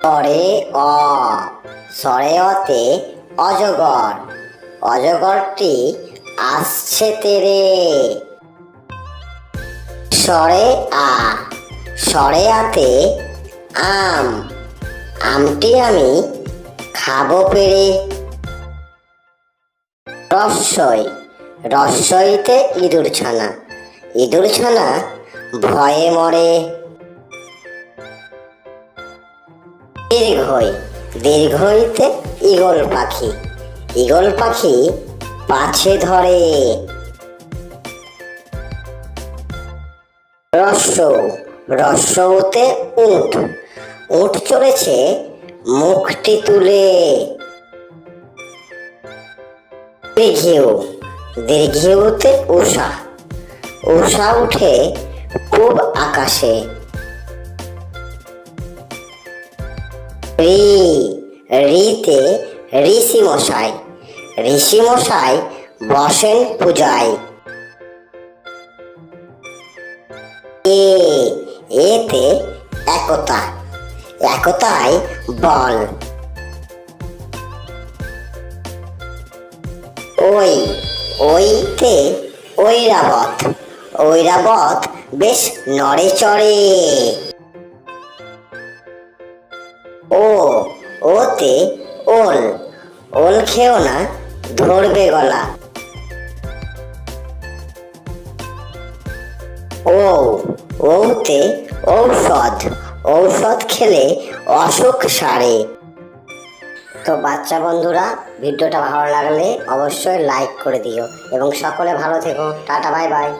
সরে অ সরে অতে অজগর। অজগরটি আসছে তেরে। সরে আ সরে আতে আম। আমটি আমি খাব পেরে। রস্যই রস্যইতে ইঁদুর ছানা ইঁদুর ছানা ভয়ে মরে। দীর্ঘই, দীর্ঘইতে ঈগল পাখি। ঈগল পাখি পাছে ধরে। রস্য রস্যতে উঠ উঠ চলেছে মুখটি তুলে। দীর্ঘেউ দীর্ঘেউতে উষা উষা উঠে পূব আকাশে। রি, রিতে ঋষি মশাই ঋষি মশাই বসেন পূজায়। এ, এতে একতা একতায় বল। ওই, ওইতে ঐরাবত ঐরাবত বেশ নড়ে চড়ে। ও, ওতে ওল। ওল খেও না, ধরবে গলা। ও, ওতে ঔষধ। ঔষধ খেলে অসুখ সারে। তো বাচ্চা বন্ধুরা, ভিডিওটা ভালো লাগলে অবশ্যই লাইক করে দিও। এবং সকলে ভালো থেকো। Tata bye bye